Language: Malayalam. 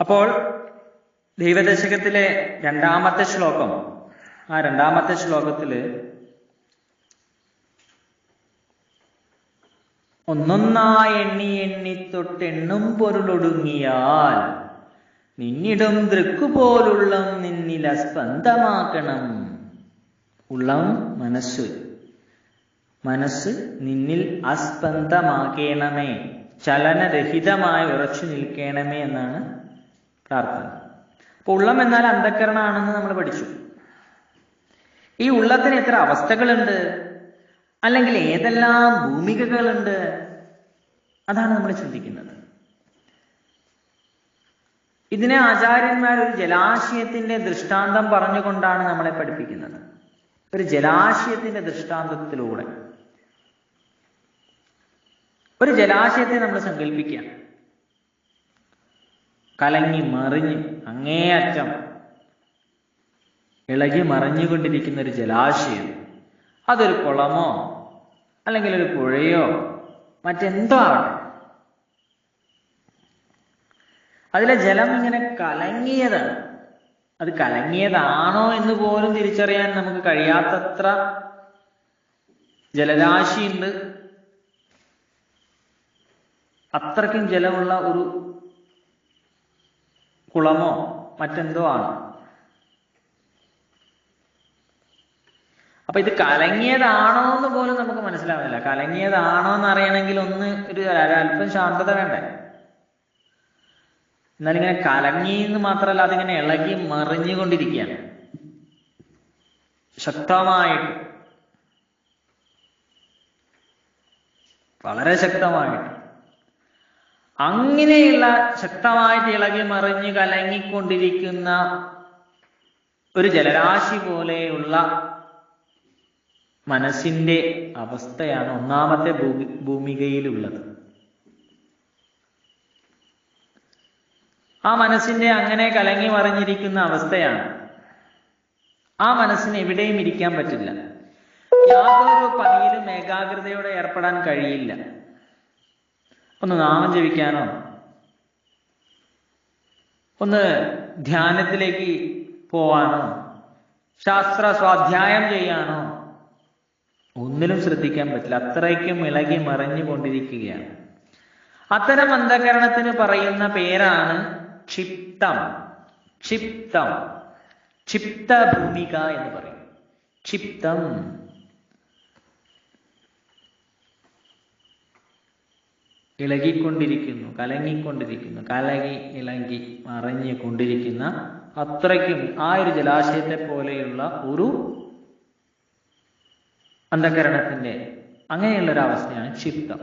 അപ്പോൾ ദൈവദശകത്തിലെ രണ്ടാമത്തെ ശ്ലോകം ആ രണ്ടാമത്തെ ശ്ലോകത്തിൽ ഒന്നൊന്നായി എണ്ണി എണ്ണി തൊട്ടെണ്ണും പൊരുളൊടുങ്ങിയാൽ നിന്നിടും ദൃക്കുപോലുള്ള നിന്നില സ്പന്ദമാക്കണം ഉള്ളം മനസ്സ്. മനസ്സ് നിന്നിൽ അസ്പന്ദമാക്കേണമേ ചലനരഹിതമായി ഉറച്ചു നിൽക്കണമേ എന്നാണ് പ്രാർത്ഥന. അപ്പൊ ഉള്ളം എന്നാൽ അന്ധക്കരണാണെന്ന് നമ്മൾ പഠിച്ചു. ഈ ഉള്ളത്തിന് എത്ര അവസ്ഥകളുണ്ട്? അല്ലെങ്കിൽ ഏതെല്ലാം ഭൂമികകളുണ്ട്? അതാണ് നമ്മൾ ചിന്തിക്കുന്നത്. ഇതിനെ ആചാര്യന്മാർ ഒരു ജലാശയത്തിന്റെ ദൃഷ്ടാന്തം പറഞ്ഞുകൊണ്ടാണ് നമ്മളെ പഠിപ്പിക്കുന്നത്. ഒരു ജലാശയത്തിന്റെ ദൃഷ്ടാന്തത്തിലൂടെ. ഒരു ജലാശയത്തെ നമ്മൾ സങ്കല്പിക്കുക കലങ്ങി മറിഞ്ഞ് അങ്ങേയറ്റം ഇളകി മറിഞ്ഞുകൊണ്ടിരിക്കുന്ന ഒരു ജലാശയം. അതൊരു കുളമോ അല്ലെങ്കിൽ ഒരു പുഴയോ മറ്റെന്തോ ആവട്ടെ അതിലെ ജലം ഇങ്ങനെ കലങ്ങിയതാണ്. അത് കലങ്ങിയതാണോ എന്ന് പോലും തിരിച്ചറിയാൻ നമുക്ക് കഴിയാത്തത്ര ജലരാശിയുണ്ട്. അത്രയ്ക്കും ജലമുള്ള ഒരു കുളമോ മറ്റെന്തോ ആണ്. അപ്പൊ ഇത് കലങ്ങിയതാണോ എന്ന് പോലും നമുക്ക് മനസ്സിലാവുന്നില്ല. കലങ്ങിയതാണോ എന്ന് അറിയണമെങ്കിൽ ഒന്ന് ഒരു അല്പം ശാന്തത വേണ്ടേ? എന്നാൽ ഇങ്ങനെ കലങ്ങി എന്ന് മാത്രമല്ല അതിങ്ങനെ ഇളകി മറിഞ്ഞുകൊണ്ടിരിക്കുകയാണ്. ശക്തമായിട്ട്. വളരെ ശക്തമായിട്ട്. അങ്ങനെയുള്ള ശക്തമായിട്ട് ഇളകി മറിഞ്ഞ് കലങ്ങിക്കൊണ്ടിരിക്കുന്ന ഒരു ജലരാശി പോലെയുള്ള മനസ്സിന്റെ അവസ്ഥയാണ് ഒന്നാമത്തെ ഭൂമി ഭൂമികയിലുള്ളത്. ആ മനസ്സിന്റെ അങ്ങനെ കലങ്ങി മറിഞ്ഞിരിക്കുന്ന അവസ്ഥയാണ്. ആ മനസ്സിന് എവിടെയും ഇരിക്കാൻ പറ്റില്ല. യാതൊരു പണിയിലും ഏകാഗ്രതയോടെ ഏർപ്പെടാൻ കഴിയില്ല. ഒന്ന് നാമം ജപിക്കാനോ? ഒന്ന് ധ്യാനത്തിലേക്ക് പോവാനോ? ശാസ്ത്ര സ്വാധ്യായം ചെയ്യാനോ? ഒന്നിലും ശ്രദ്ധിക്കാൻ പറ്റില്ല. അത്രയ്ക്കും ഇളകി മറിഞ്ഞുകൊണ്ടിരിക്കുകയാണ് അത്തരം അന്ധകരണത്തിന് പറയുന്ന പേരാണ് ക്ഷിപ്തം. ക്ഷിപ്തം. ക്ഷിപ്ത ഭൂമിക എന്ന് പറയും. ക്ഷിപ്തം. ഇളകിക്കൊണ്ടിരിക്കുന്നു കലങ്ങിക്കൊണ്ടിരിക്കുന്നു കലങ്ങി ഇളകി മറിഞ്ഞുകൊണ്ടിരിക്കുന്ന അത്രയ്ക്കും ആ ഒരു ജലാശയത്തെ പോലെയുള്ള ഒരു അന്ധകരണത്തിന്റെ അങ്ങനെയുള്ള ഒരു അവസ്ഥയാണ് ക്ഷിപ്തം.